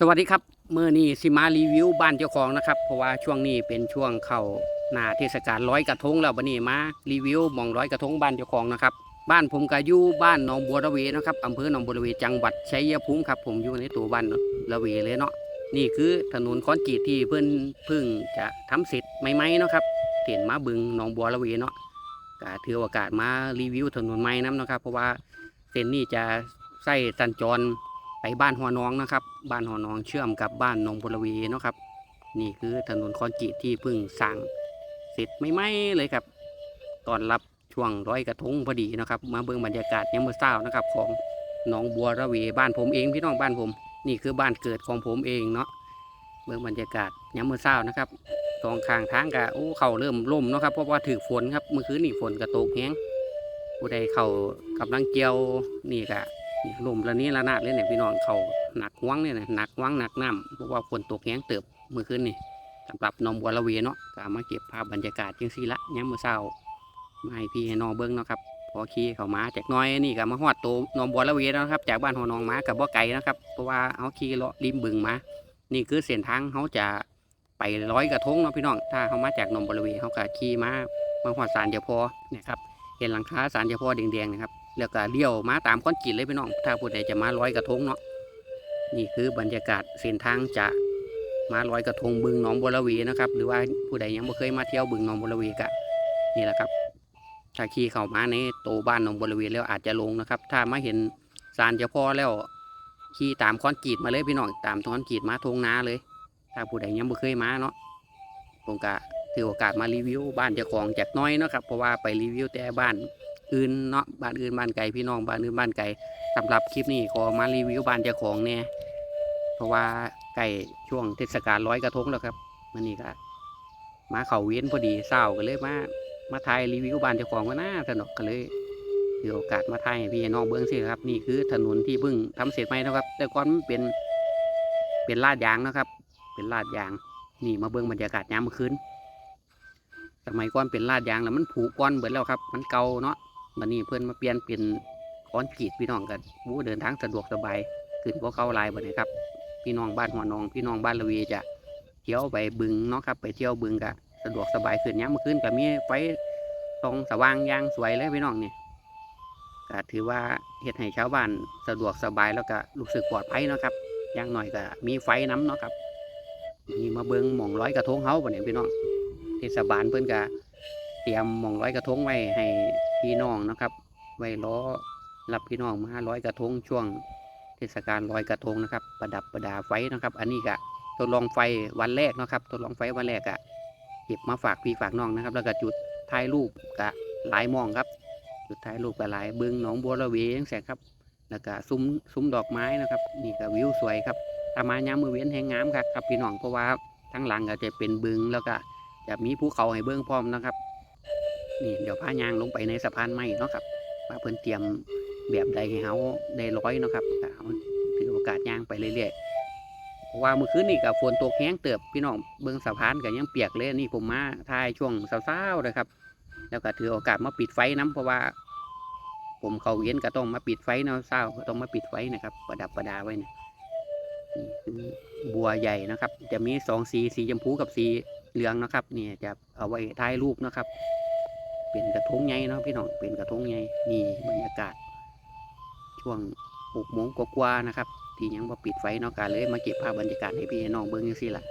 สวัสดีครับเมื่อนี้สิมารีวิวบ้านเจ้าของนะครับ เพราะว่าช่วงนี้เป็นช่วงเข้าหน้าเทศกาลร้อยกระทงแล้วบันนี้มารีวิวมองร้อยกระทงบ้านเจ้าของนะครับบ้านผมก็อยู่บ้านหนองบัวระเวนะครับอำเภอหนองบัวระเวจังหวัดชัยภูมิครับผมอยู่ในตัวบ้านระเวเลยเนาะนี่คือถนนคอนกรีตที่เพิ่นพิ่งจะทำเสร็จใหม่ๆเนาะครับเห็นมาบึงหนองบัวระเวเนาะก็ถือโอกาสมารีวิวถนนใหม่น้ำนะครับ เพราะว่าเส้นนี้จะใส่สัญจร ไปบ้านหัวน้องนะครับ บ้านหัวน้องเชื่อมกับบ้านนองบุรวีเนาะครับ นี่คือถนนคอนกรีตที่เพิ่งสร้างเสร็จไม่ไหมเลยครับตอนรับช่วงร้อยกระทงพอดีนะครับ มาเบิ่งบรรยากาศยามมื้อเช้านะครับ ของหนองบัวระเวบ้านผมเองพี่น้องบ้านผม นี่คือบ้านเกิดของผมเองเนาะเบิ่งบรรยากาศยามมื้อเช้านะครับตรงข้างทางกะโอ้เขาเริ่มล่มเนาะครับเพราะว่าถือฝนครับเมื่อคืนนี่ฝนกระตกแห้งผู้ใดเข้ากำลังเกี่ยวนี่กะ ลมละนี้ละนาดเลยเนี่ยพี่น้องเขาหนักวังเนี่ยนะหนักวังหนักน้ำเพราะว่าฝนตกแห้งเติบเมื่อคืนนี่สำหรับนองบัวละเวเนาะก็เอามาเก็บภาพบรรยากาศจังซีละย้ำเมื่อเช้ามาให้พี่ให้น้องเบิ้งเนาะครับพอขี่เขามาจากน้อยนี่ก็มาฮอดโตวนองบัวละเวแล้วนะครับ จากบ้านหัวนองมากับบ่ไก่นะครับเพราะว่าเขาขี่เลาะริมบึงมา นี่คือเส้นทางเขาจะไปร้อยกระทงเนาะพี่น้อง ถ้าเขามาจากนองบัวละเวเขาก็ขี่มามาฮอดสารเดียวพอเนี่ยครับเห็นหลังคาสารเดียวพอแดงๆนะครับ แล้วก็เลี้ยวมาตามคอนกรีตเลยพี่น้อง ถ้าผู้ใดจะมาลอยกระทงเนาะ นี่คือบรรยากาศเส้นทางจะมาลอยกระทงบึงหนองบัวระเวีนะครับ หรือว่าผู้ใดยังไม่เคยมาเที่ยวบึงหนองบัวระเวีกะนี่แหละครับถ้าขี่เข้ามาในโตบ้านหนองบัวระเวีแล้วอาจจะลงนะครับ ถ้ามาเห็นสารเจ้าพ่อแล้วขี่ตามคอนกรีตมาเลยพี่น้อง ตามคอนกรีตมาทงนาเลย ถ้าผู้ใดยังไม่เคยมาเนาะผมก็ถือโอกาสมารีวิวบ้านเจ้าของจากน้อยเนาะครับ เพราะว่าไปรีวิวแต่บ้าน อื่นเนาะบ้านอื่นบ้านไกลพี่น้องบ้านอื่นบ้านไกลสำหรับคลิปนี้ขอมารีวิวบ้านเจ้าของเนี่ยเพราะว่าใกล้ช่วงเทศกาลร้อยกระทงแล้วครับมันนี่ก็มาเขาเวียนพอดีเศร้าก็เลยมามาถ่ายรีวิวบ้านเจ้าของว่าน่าสนุกก็เลยถือโอกาสมาถ่ายพี่น้องเบิ้องสิครับ นี่คือถนนที่เพิ่งทำเสร็จใหม่นะครับ แต่ก่อนเป็นเป็นลาดยางนะครับ เป็นลาดยาง นี่มาเบิ้องบรรยากาศยามเมื่อคืนสมัยก่อนเป็นลาดยางแล้วมันผุก้อนเบิดแล้วครับ มันเก่าเนาะ วันนี้เพื่อนมาเปลี่ยนเป็นคอนกรีตพี่น้องกันวู้เดินทางสะดวกสบายขึ้นกว่าเก่าลายบัดนี้ครับ พี่น้องบ้านหัวนอง พี่น้องบ้านละเวีจะเที่ยวไปบึงเนาะครับ ไปเที่ยวบึงกะสะดวกสบายขึ้นยามเมื่อคืนก็มีไฟส่องสว่างอยางสวยเลยพี่น้องเนี่ยก็ถือว่าเฮ็ดให้ชาวบ้านสะดวกสบายแล้วก็รู้สึกปลอดภัยเนาะครับอย่างหน่อยก็มีไฟน้ำเนาะครับนี่มาเบิงหม่องร้อยกระทงเฮาบัดนี้พี่น้องเทศบาลเพิ่นก็เตรียมหม่องร้อยกระทงไว้ให้ พี่น้องนะครับ ไว้ล้อรับพี่น้องมาร้อยกระทงช่วงเทศกาลลอยกระทงนะครับ ประดับประดาไฟนะครับ อันนี้ก็ทดลองไฟวันแรกนะครับทดลองไฟวันแรกอะเก็บมาฝากพี่ฝากน้องนะครับ แล้วก็จุดถ่ายรูปกะหลายมองครับ จุดถ่ายรูปกะหลายบึงหนองบัวระเวงแสงครับ แล้วก็ซุ้มซุ้มดอกไม้นะครับ นี่ก็วิวสวยครับถ้ามายามมือเว้นแหงงามครับครับพี่น้องเพราะว่าทั้งหลังก็จะเป็นบึงแล้วก็จะมีภูเขาให้เบื้องพร้อมนะครับ นี่เดี๋ยวพายางลงไปในสะพานไม้เนาะครับว่าเพิ่นเตรียมแบบใดให้เฮาได้ร้อยเนาะครับเอาถือโอกาสย่างไปเรื่อยๆเพราะว่าเมื่อคืนนี่กับฝนตกแห้งเติบพี่น้องเบื้องสะพานก็ยังเปียกเลยนี่ผมมาถ่ายช่วงเช้าๆเลยครับ แล้วก็ถือโอกาสมาปิดไฟน้ำเพราะว่า ผมเขาเย็นก็ต้องมาปิดไฟเนาะเช้าก็ต้องมาปิดไฟนะครับ ประดับประดาไว้นะนี่คือบัวใหญ่นะครับ จะมีสองสีสีชมพูกับสีเหลืองนะครับ นี่จะเอาไว้ถ่ายรูปนะครับ เป็นกระทงใหญ่เนาะพี่น้องเป็นกระทงใหญ่นี่บรรยากาศ ช่วงหกโมงกว่าๆนะครับ ที่ยังมาปิดไฟเนาะการเลยมาเก็บภาพบรรยากาศให้พี่น้องเบิ้งยังซี่ล่ะ